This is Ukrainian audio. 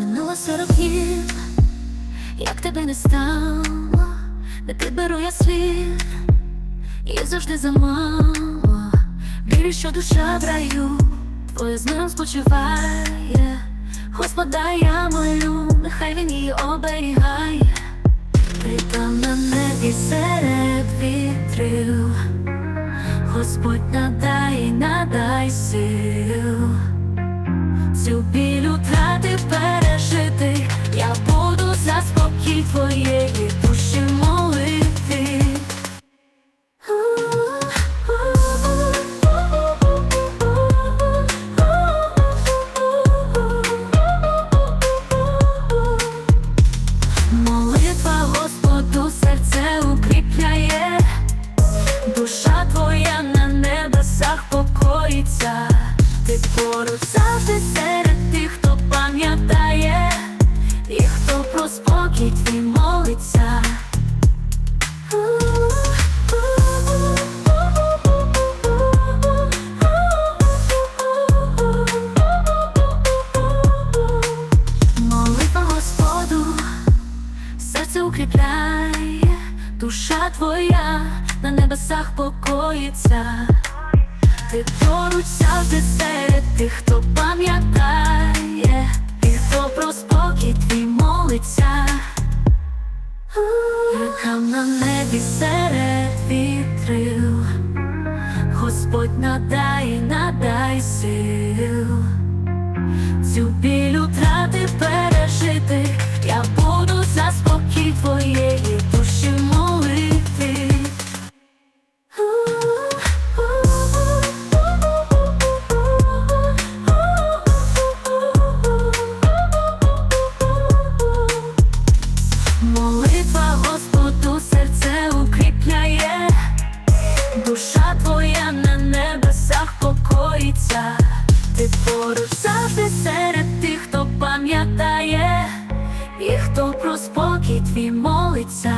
минуло сорок днів, як тебе не стало, де ти беру я слід, і завжди замало. Вірю, що душа в раю, твоє з ним спочиває. Господа я молю, нехай він її оберігає. Ти там на небі серед вітрів, Господь надай, надай Серце укріпляє, душа твоя на небесах покоїться, ти поруч завжди серед тих, хто пам'ятає, і хто про спокій твій молиться. Молитва Господу. Серце укріпляє, твоя на небесах покоїться. Ти поруч завжди серед тих, хто пам'ятає, і хто про спокій твій молиться. Там на небі серед вітрил, Господь надай, надай сил. Цю біль утрати душа твоя на небесах покоїться, ти поруч завжди серед тих, хто пам'ятає, і хто про спокій твій молиться.